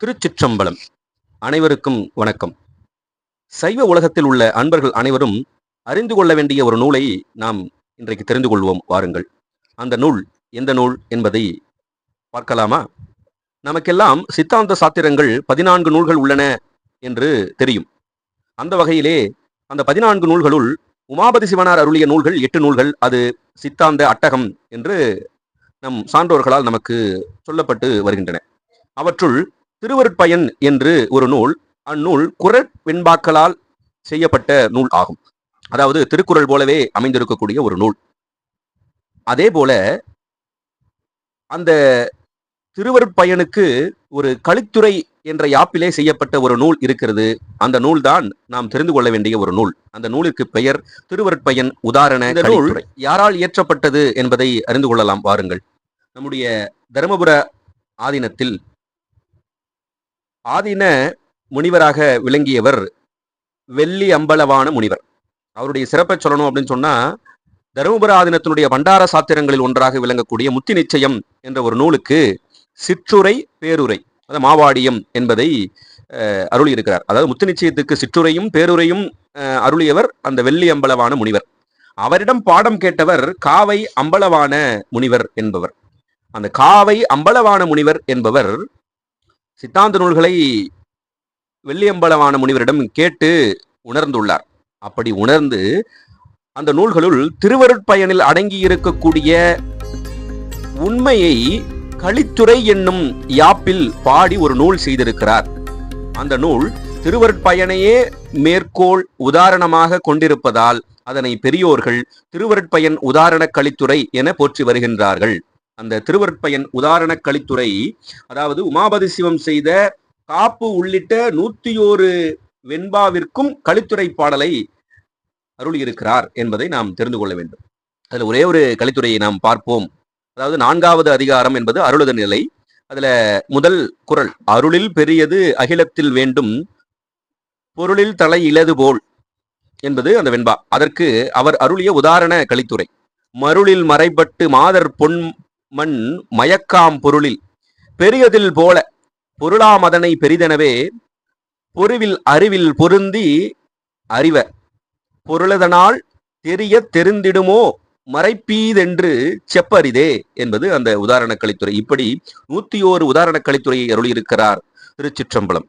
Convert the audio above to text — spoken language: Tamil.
திருச்சிற்றம்பலம். அனைவருக்கும் வணக்கம். சைவ உலகத்தில் உள்ள அன்பர்கள் அனைவரும் அறிந்து கொள்ள வேண்டிய ஒரு நூலை நாம் இன்றைக்கு தெரிந்து கொள்வோம். வாருங்கள். அந்த நூல் எந்த நூல் என்பதை பார்க்கலாமா? நமக்கெல்லாம் சித்தாந்த சாத்திரங்கள் பதினான்கு நூல்கள் உள்ளன என்று தெரியும். அந்த வகையிலே அந்த பதினான்கு நூல்களுள் உமாபதி சிவனார் அருளிய நூல்கள் எட்டு நூல்கள் அது சித்தாந்த அட்டகம் என்று நம் சான்றோர்களால் நமக்கு சொல்லப்பட்டு வருகின்றன. அவற்றுள் திருவருட்பயன் என்று ஒரு நூல் அந்நூல் குரற் வெண்பாக்களால் செய்யப்பட்ட நூல் ஆகும். அதாவது திருக்குறள் போலவே அமைந்திருக்கக்கூடிய ஒரு நூல். அதே போல அந்த திருவருட்பயனுக்கு ஒரு கலித்துறை என்ற யாப்பிலே செய்யப்பட்ட ஒரு நூல் இருக்கிறது. அந்த நூல் தான் நாம் தெரிந்து கொள்ள வேண்டிய ஒரு நூல். அந்த நூலிற்கு பெயர் திருவருட்பயன் உதாரண நூல் யாரால் இயற்றப்பட்டது என்பதை அறிந்து கொள்ளலாம் வாருங்கள். நம்முடைய தருமபுர ஆதீனத்தில் ஆதீன முனிவராக விளங்கியவர் வெள்ளி அம்பலவான முனிவர். அவருடைய சிறப்பை சொல்லணும் அப்படின்னு சொன்னா தருமபுர ஆதீனத்தினுடைய பண்டார சாத்திரங்களில் ஒன்றாக விளங்கக்கூடிய முத்தி நிச்சயம் என்ற ஒரு நூலுக்கு சிற்றுரை பேருரை அதாவது மாவாடியம் என்பதை அஹ், அருளியிருக்கிறார். அதாவது முத்து நிச்சயத்துக்கு சிற்றுரையும் பேருரையும் அருளியவர் அந்த வெள்ளி அம்பலவான முனிவர். அவரிடம் பாடம் கேட்டவர் காவை அம்பலவான முனிவர் என்பவர். அந்த காவை அம்பலவான முனிவர் என்பவர் சித்தாந்த நூல்களை வெள்ளியம்பலவான முனிவரிடம் கேட்டு உணர்ந்துள்ளார். அப்படி உணர்ந்து அந்த நூல்களுள் திருவருட்பயனில் அடங்கி இருக்கக்கூடிய உண்மையை கலித்துறை என்னும் யாப்பில் பாடி ஒரு நூல் செய்திருக்கிறார். அந்த நூல் திருவருட்பயனையே மேற்கோள் உதாரணமாக கொண்டிருப்பதால் அதனை பெரியோர்கள் திருவருட்பயன் உதாரண கலித்துறை என போற்றி வருகின்றார்கள். அந்த திருவற்பயன் உதாரண கலித்துறை அதாவது உமாபதி சிவம் செய்த காப்பு உள்ளிட்ட நூத்தி ஓரு வெண்பாவிற்கும் கலித்துறை பாடலை அருளியிருக்கிறார் என்பதை நாம் தெரிந்து கொள்ள வேண்டும். அதில் ஒரே ஒரு கலித்துறையை நாம் பார்ப்போம். அதாவது நான்காவது அதிகாரம் என்பது அருளுத நிலை. அதுல முதல் குரல் அருளில் பெரியது அகிலத்தில் வேண்டும் பொருளில் தலை இலது போல் என்பது அந்த வெண்பா. அதற்கு அவர் அருளிய உதாரண கலித்துறை. மருளில் மறைபட்டு மாதர் பொன் மண் மயக்காம் பொருளில் பெரியதில் போல பொருளாமதனை பெரிதெனவே பொருவில் அறிவில் பொருந்தி அறிவ. பொருளதனால் தெரிய தெரிந்திடுமோ மறைப்பீதென்று செப்பரிதே என்பது அந்த உதாரண கலித்துறை இப்படி நூத்தி ஓரு உதாரண கலித்துறையை அருளியிருக்கிறார் திருச்சிற்றம்பலம்.